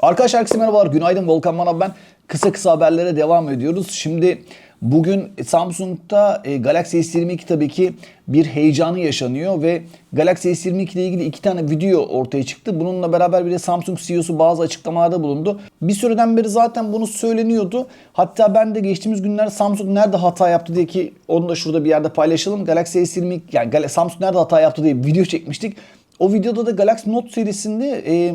Arkadaşlar herkese merhabalar. Günaydın Volkan Manav ben. Kısa kısa haberlere devam ediyoruz. Şimdi bugün Samsung'da e, Galaxy S22 tabii ki bir heyecanı yaşanıyor ve Galaxy S22 ile ilgili iki tane video ortaya çıktı. Bununla beraber bir de Samsung CEO'su bazı açıklamalarda bulundu. Bir süreden beri zaten bunu söyleniyordu. Hatta ben de geçtiğimiz günler Samsung nerede hata yaptı diye ki onu da şurada bir yerde paylaşalım. Galaxy S22 yani Samsung nerede hata yaptı diye video çekmiştik. O videoda da Galaxy Note serisinde e,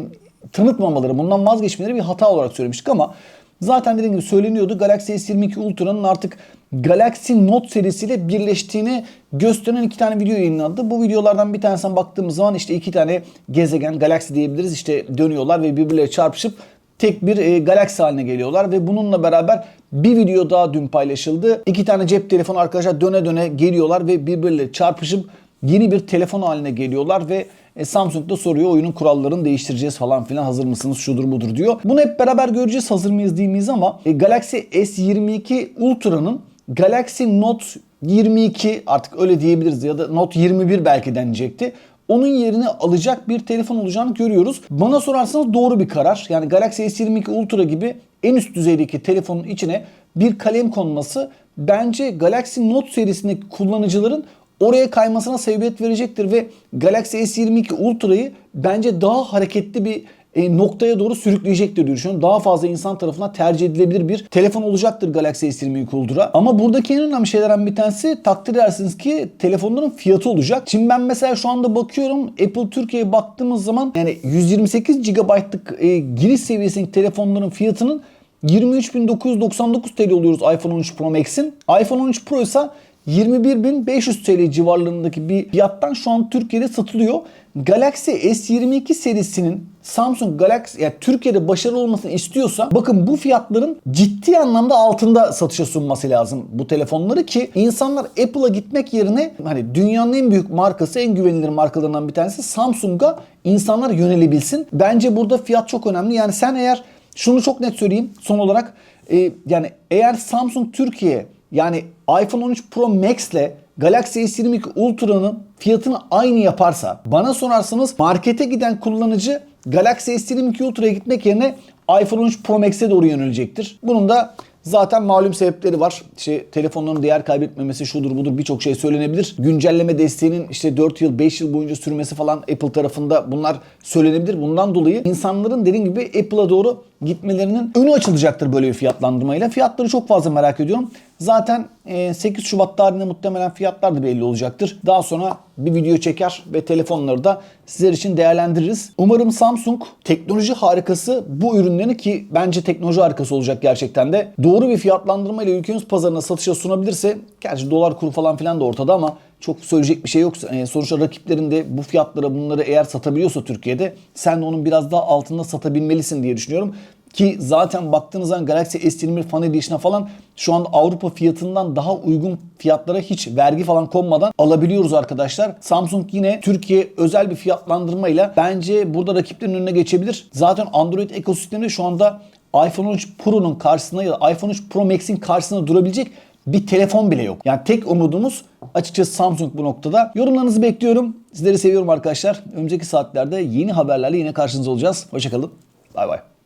tanıtmamaları, bundan vazgeçmeleri bir hata olarak söylemiştik ama zaten dediğim gibi söyleniyordu. Galaxy S22 Ultra'nın artık Galaxy Note serisiyle birleştiğini gösteren iki tane video yayınlandı. Bu videolardan bir tanesine baktığımız zaman işte iki tane gezegen, Galaxy diyebiliriz işte dönüyorlar ve birbirleriyle çarpışıp tek bir e, galaksi haline geliyorlar ve bununla beraber bir video daha dün paylaşıldı. İki tane cep telefonu arkadaşlar döne döne geliyorlar ve birbirleriyle çarpışıp yeni bir telefon haline geliyorlar ve e, Samsung da soruyor oyunun kurallarını değiştireceğiz falan filan hazır mısınız şudur budur diyor. Bunu hep beraber göreceğiz hazır mıyız değil miyiz ama e, Galaxy S22 Ultra'nın Galaxy Note 22 artık öyle diyebiliriz ya da Note 21 belki denecekti onun yerini alacak bir telefon olacağını görüyoruz. Bana sorarsanız doğru bir karar. Yani Galaxy S22 Ultra gibi en üst düzeydeki telefonun içine bir kalem konması bence Galaxy Note serisindeki kullanıcıların oraya kaymasına sebebiyet verecektir ve Galaxy S22 Ultra'yı bence daha hareketli bir e, noktaya doğru sürükleyecektir diye düşünüyorum. Daha fazla insan tarafından tercih edilebilir bir telefon olacaktır Galaxy S22 Ultra. Ama buradaki en önemli şeylerden bir tanesi takdir edersiniz ki telefonların fiyatı olacak. Şimdi ben mesela şu anda bakıyorum Apple Türkiye'ye baktığımız zaman yani 128 GB'lık e, giriş seviyesindeki telefonların fiyatının 23.999 TL oluyoruz iPhone 13 Pro Max'in. iPhone 13 Pro ise 21.500 TL civarlarındaki bir fiyattan şu an Türkiye'de satılıyor. Galaxy S22 serisinin Samsung Galaxy yani Türkiye'de başarılı olmasını istiyorsa bakın bu fiyatların ciddi anlamda altında satışa sunması lazım bu telefonları ki insanlar Apple'a gitmek yerine hani dünyanın en büyük markası en güvenilir markalarından bir tanesi Samsung'a insanlar yönelebilsin. Bence burada fiyat çok önemli. Yani sen eğer şunu çok net söyleyeyim son olarak e, yani eğer Samsung Türkiye yani iPhone 13 Pro Max ile Galaxy S22 Ultra'nın fiyatını aynı yaparsa bana sorarsanız markete giden kullanıcı Galaxy S22 Ultra'ya gitmek yerine iPhone 13 Pro Max'e doğru yönelecektir. Bunun da Zaten malum sebepleri var. İşte telefonların değer kaybetmemesi şudur budur birçok şey söylenebilir. Güncelleme desteğinin işte 4 yıl 5 yıl boyunca sürmesi falan Apple tarafında bunlar söylenebilir. Bundan dolayı insanların dediğim gibi Apple'a doğru gitmelerinin önü açılacaktır böyle bir fiyatlandırmayla. Fiyatları çok fazla merak ediyorum. Zaten 8 Şubat tarihinde muhtemelen fiyatlar da belli olacaktır. Daha sonra bir video çeker ve telefonları da sizler için değerlendiririz. Umarım Samsung teknoloji harikası bu ürünlerini ki bence teknoloji harikası olacak gerçekten de doğru bir fiyatlandırma ile ülkemiz pazarına satışa sunabilirse gerçi dolar kuru falan filan da ortada ama çok söyleyecek bir şey yok. E, sonuçta rakiplerin de bu fiyatlara bunları eğer satabiliyorsa Türkiye'de sen de onun biraz daha altında satabilmelisin diye düşünüyorum. Ki zaten baktığınız zaman Galaxy S21 Fan Edition'a falan şu anda Avrupa fiyatından daha uygun fiyatlara hiç vergi falan konmadan alabiliyoruz arkadaşlar. Samsung yine Türkiye özel bir fiyatlandırmayla bence burada rakiplerin önüne geçebilir. Zaten Android ekosisteminde şu anda iPhone 13 Pro'nun karşısında ya da iPhone 13 Pro Max'in karşısında durabilecek bir telefon bile yok. Yani tek umudumuz açıkçası Samsung bu noktada. Yorumlarınızı bekliyorum. Sizleri seviyorum arkadaşlar. Önümüzdeki saatlerde yeni haberlerle yine karşınızda olacağız. Hoşçakalın. Bay bay.